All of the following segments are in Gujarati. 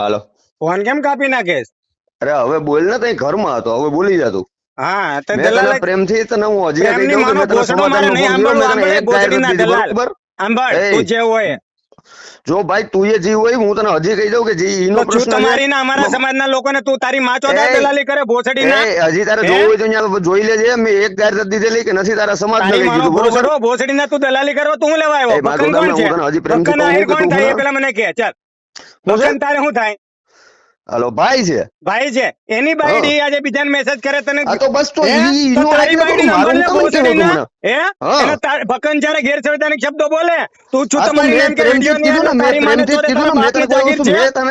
હાલો. ફોન કેમ કાપી નાખેસ અરે હવે બોલ ને તઈ ઘરમાં હતો હવે બોલી જા તું. હા તો દલાલ પ્રેમથી તો હું હજી કહી પ્રેમની દઉં કે માનો મેં તને તને સાંભળવું, એક સાંભળે, નથી દલાલ. બરોબર? સાંભળ તું જે હોય. જો ભાઈ તું એ જીવ હોય હું તને હજી કહી દઉં કે જે ઈનો પ્રશ્ન છે, તમારી ના અમારા સમાજના લોકોને તું તારી માં ચોદા દલાલી કરે ભોસડી ના હજી તારે જોવું હોય તો અહીંયા જોઈ લેજે મેં એક નથી દીધેલી કે નથી તારા સમાજ ને દીધું બરોબર? ભોસડો ના તું દલાલી કરો તું લેવા આવ્યો? બકન કોણ છે. હજી કહું કે કોણ થાય એ પેલા મને કે ચાલ. તારે શું થાય? હલો ભાઈ છે. ભાઈ છે. એની બાયડી આજે બીજાને મેસેજ કરે તને આ તો બસ તો ઈ- ઈનો તારી બાયડી મારું નંબરને ભોસડીના? હમણાં? હે. એને તાર- બકન જ્યારે ગેરસંવિધાનિક શબ્દો બોલે. તું છું તમારી એમ કે રેડિયો કીધું ને, મેં પ્રેમથી કીધું ને, મેં તને કહું છું, મેં તને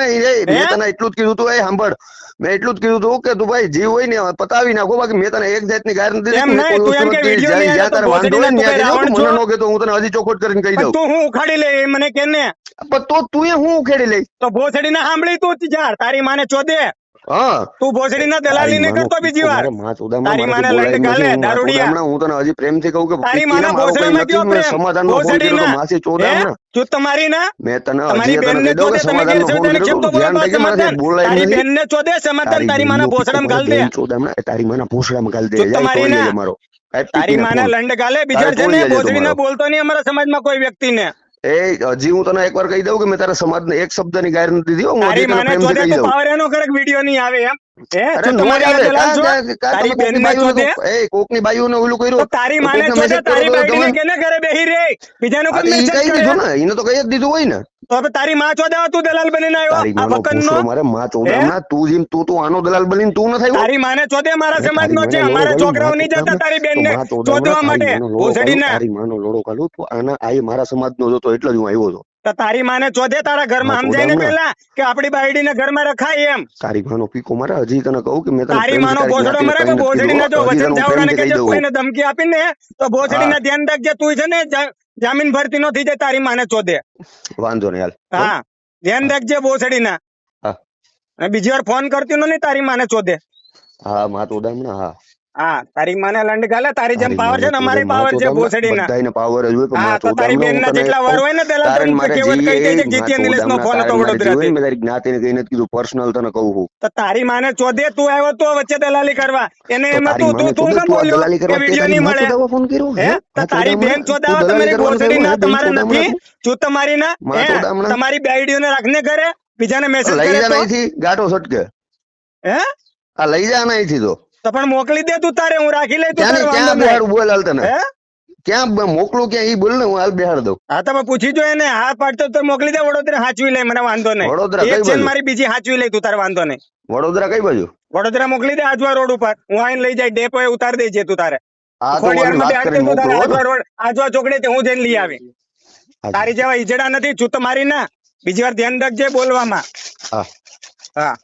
મેં તને એટલું જ કીધું તું, એ સાંભળ. મેં એટલું જ કીધું તું કે તું ભાઈ જીવ હોય ને પતાવી નાખો બાકી મેં તને એક જાતની ગાયર નથી એમ નહીં, તું એમ કે વિડિયો ની જ્યાં તારે વાંધો હોય ને ત્યાં. મને ન હું તને હજી ચોખવટ કરીને કહી દઉં. તું હું ઉખાડી લે એ મને કે ને. પણ તો તું એ હું ઉખેડી લઈ તો ભોસડી ના સાંભળી તું જ જા તારી માને ચોદે હા તું ભોસડી ના દલાલી નહીં કરતો બીજી વાર મારા માં ચોદામણા તારી મારાથી માને બોલાય લંડ નથી. ગાલે, હું માં દારૂડિયા. ચોદામણા, હું તને હજી પ્રેમથી કહું કે તારી પિત્તીને માના મારો કંઈ ભોસડીમાં નથી, કયો મેં પ્રેમ સમાધાનનો ફોન ભોસડી કર્યો તો ના માસી હે? ચોદામણા. તું તમારી ના મેં તને તમારી હજી તને બેનને કહી દઉં કે ચોદે તમે સમાધાનનો ફોન ગેરસંવિધાનિક કર્યો તો શબ્દો બોલો ધ્યાન રાખજે, સમાધાન. મારાથી બોલાય તારી નથી. બેનને ચોદે સમાધાન તારી માના બેનનું ભોસડામાં ગાલ દે બેન ચોદામણા, એ તારી માના ભોસડામાં ગાલ દે તું જાય, તમારી તોડી ના. લેજે મારો. કાંઈ તારી પીટીને માને ફોન. લંડ ગાલે બીજા તારે છે તોડી ને લેજે ભોસડી ના તમારો. બોલતો નહીં અમારા સમાજમાં કોઈ વ્યક્તિને એ હજી હું તને એકવાર કહી દઉં કે મેં તારા સમાજને એક શબ્દની ગાયર નથી દીધી હો, હજી તને પ્રેમથી કહી દઉં. પાવર એનો કરે વીડિયો નહીં આવે એમ. અરે નો તમારી આવે. તારી એ કોકની ઓલું કર્યું. તારી માને કોકને તારી કર્યો તો બાયડીને તમે- કેને ઘરે બેહી રે બીજાનું કોઈ મેસેજ કહી દીધું ને એને તો કહી જ દીધું હોય ને. તો હવે તારી માં ચોદે તું દલાલ બનીને આવ્યો? આ માનો મારે માં તું જીમ તું તું આનો દલાલ બનીને તું ન થયો? તારી માને ચોદે મારા સમાજ સમાજનો છે અમારા છોકરાઓ નહીં જતા તારી બેનને ચોદવા માટે ભોસડીને તારી માનો લોડો કાઢું તું આના આ મારા સમાજનો હતો એટલે જ હું આવ્યો હતો તારી માને ચોધે તારા ઘરમાં સમજાય ને પેલા કે આપડી બાયડીને ઘરમાં રખાય એમ. તારી માનો પીકો મારે હજી તને કહું કે મેં તારી માનો ભોસડો મરે કે ભોજડી નથી જો વચન હું કે જો કોઈને ધમકી આપીને તો ભોસડીના ધ્યાન રાખજે તું છે ને જામીન ભરતી નો થઈ જાય તારી માને ચોધે વાંધો નહીં હાલ. હા. ધ્યાન રાખજે ભોસડીના હા. અને બીજી વાર ફોન કરતી નો નહીં તારી માને ચોધે હા માં ચોદામણા હા. હા તારી માને લંડ ગાલે તારી જેમ પાવર છે ને અમારી પાવર છે ભોસડીના બધાયને પાવર જ હોય પણ તો તારી બેન ના તને જેટલા વાર હોય ને પેલા તારે તો ને મારે કહેવત કહી દે છે જીત્યા માં નિલેશનો ફોન હતો વડોદરા થી તારી જ્ઞાતિ ને કહીને કીધું પર્સનલ તને કહું હું. તો તારી માને ચોદે તું આવ્યો તો વચ્ચે દલાલી કરવા. એને એમ તું તું તું કેમ બોલ્યો? કે વીડિયો નહીં મળે? તો ફોન કર્યો? હે? તો તારી બેન ચોદાવા તમારી ભોસડી ના તમારે નથી? ચૂત તમારી ના. તમારી બેડીઓને રાખને ઘરે બીજાને મેસેજ લઈ કરે જા તો? અહીંથી ગાંઠો સટકે હે? આ લઈ જા નહીંથી તો તો પણ મોકલી દે તું તારે હું રાખી લઈ તું ક્યાં. બેહાડું બોલ હાલ તને. ક્યાં મોકલું ક્યાં ઈ બોલ ને હું હાલ બિહાર દઉં. હા તમે પૂછી જો એને હા પાડતો તો મોકલી દે વડોદરા હાચવી લે મને વાંધો નહીં. વડોદરા એક છે મારી બીજી હાચવી લે તું તારે વાંધો નહીં. વડોદરા કઈ બાજુ? વડોદરા મોકલી દે આજવા રોડ ઉપર. હું આઈને લઈ જાય ડેપો એ ઉતાર દેજે તું તારે. આજવા ચોકડે હું જઈને લઈ આવી. તારી જેવા ઈજડા નથી ચૂત મારી ના. બીજી વાર ધ્યાન રાખજે બોલવામાં. હા. હા.